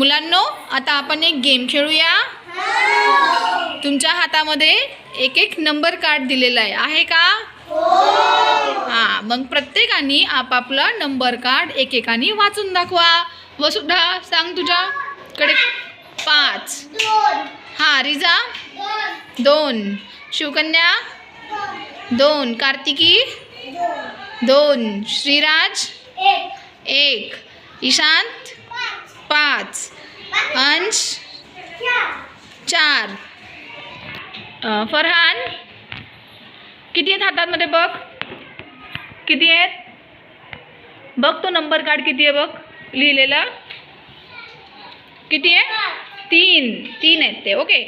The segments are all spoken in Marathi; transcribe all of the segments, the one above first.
मुलांनो आता आपण एक गेम खेळूया. तुमच्या हातामध्ये एक एक नंबर कार्ड दिलेला आहे. आहे का? हा मग प्रत्येकाने आपापला नंबर कार्ड एकेकाने वाचून दाखवा. वसुधा सांग तुझ्याकडे पाच. हा रिजा दोन. शिवकन्या. दोन. कार्तिकी. दोन. श्रीराज. एक. ईशांत पाच अंश चार अ, फरहान किती आहेत हातामध्ये बघ? किती आहेत? बघ तो नंबर कार्ड किती आहे बघ? लिहिलेला. किती आहे? तीन. तीन आहेत ते. ओके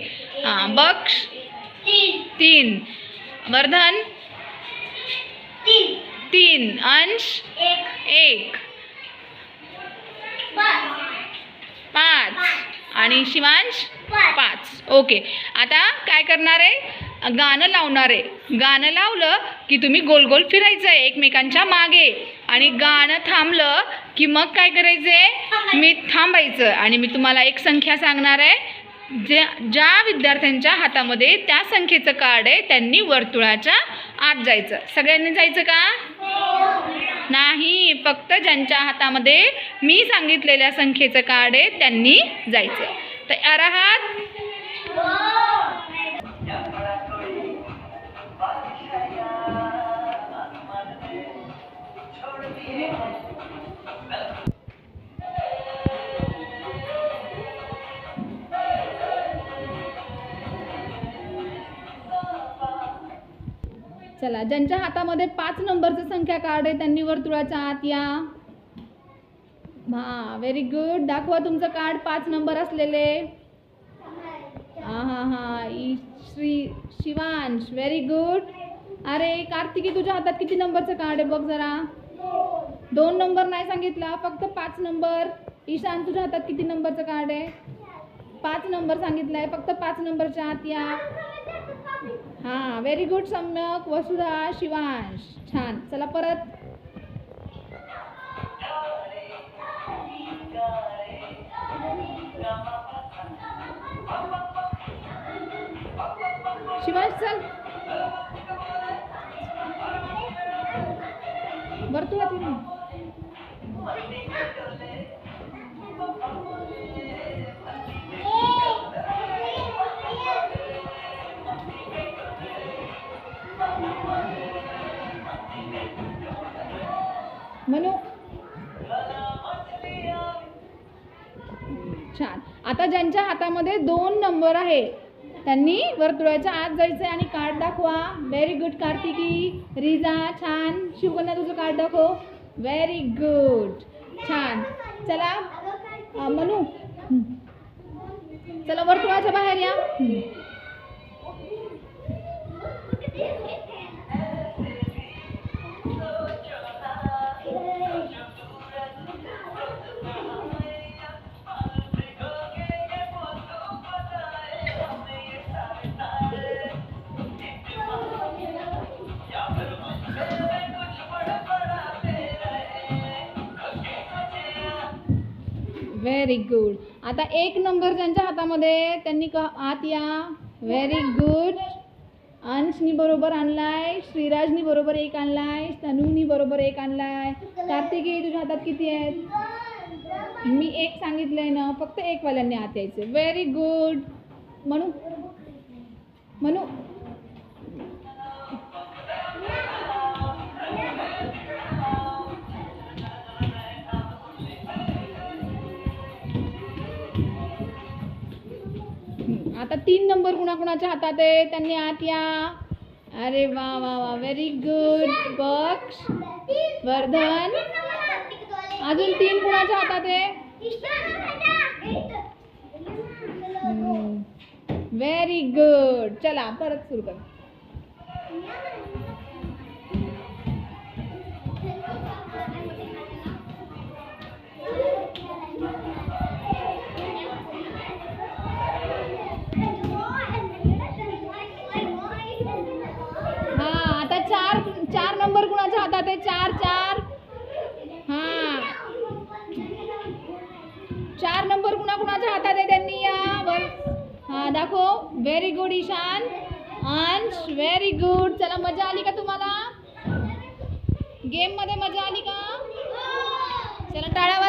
हां बघ. तीन. वर्धन. तीन. अंश. एक. पाच. आणि शिवांश? पाच. ओके. आता काय करणार? आहे गाणं लावणार. आहे गाणं लावलं की तुम्ही गोल गोल फिरायचं आहे एकमेकांच्या मागे. आणि गाणं थांबलं की मग काय करायचं आहे मी थांबायचं. आणि मी तुम्हाला एक संख्या सांगणार आहे. ज्या ज्या विद्यार्थ्यांच्या हातामध्ये त्या संख्येचं कार्ड आहे त्यांनी वर्तुळाच्या आत जायचं. सगळ्यांनी जायचं का? नाही. फक्त ज्यांच्या हातामध्ये मी सांगितलेल्या संख्येचं कार्ड आहे त्यांनी जायचं. तयार आहात? चला ज्यांच्या हातामध्ये पाच नंबरचं संख्या कार्ड आहे त्यांनी वर्तुळाच्या आत या. हां व्हेरी गुड दाखवा तुमचं कार्ड पाच नंबर असलेले. हां हा हां. ई श्री शिवांश. व्हेरी गुड अरे कार्तिकी तुझ्या हातात किती नंबरचं कार्ड आहे? बघ जरा. दोन नंबर नाही सांगितला फक्त पाच नंबर ईशान तुझ्या हातात किती नंबरचं कार्ड आहे? पाच नंबर सांगितलंय फक्त पाच नंबरच्या आत या. हां व्हेरी गुड सम्यक. वसुधा शिवांश. छान. चला परत. शिवाय चल वर्तुळात का ना. छान. आता ज्यांच्या हातामध्ये दोन नंबर आहे त्यांनी वर्तुळाच्या आत जायचं आणि कार्ड दाखवा. Very good Kartiki. रिजा छान. शिवकन्या तुझं कार्ड दाखव. व्हेरी गुड छान. चला मनू. चला वर्तुळाच्या बाहेर या. व्हेरी गुड आता एक नंबर ज्यांच्या हातामध्ये त्यांनी क आत या. व्हेरी गुड अंशनी बरोबर आणलाय श्रीराजनी बरोबर एक आणलाय तनुनी बरोबर एक आणलाय. कार्तिकी तुझ्या हातात किती आहेत? मी एक सांगितलंय ना फक्त एक वाल्यांनी आत यायचं. व्हेरी गुड म्हणू म्हणू आता तीन नंबर कुणाकुणाच्या हातात आहे? त्यांनी आत या. अरे वा वा वा. व्हेरी गुड बक्ष. वर्धन. अजून तीन कुणाच्या हातात आहे? व्हेरी गुड चला परत सुरू कर. चार नंबर कुणा कुणाच्या हातात आहे त्यांनी या. वर हा दाखव. Very good Ishan. Ansh very good चला मजा आली का तुम्हाला? गेममध्ये मजा आली का? चला टाळ्या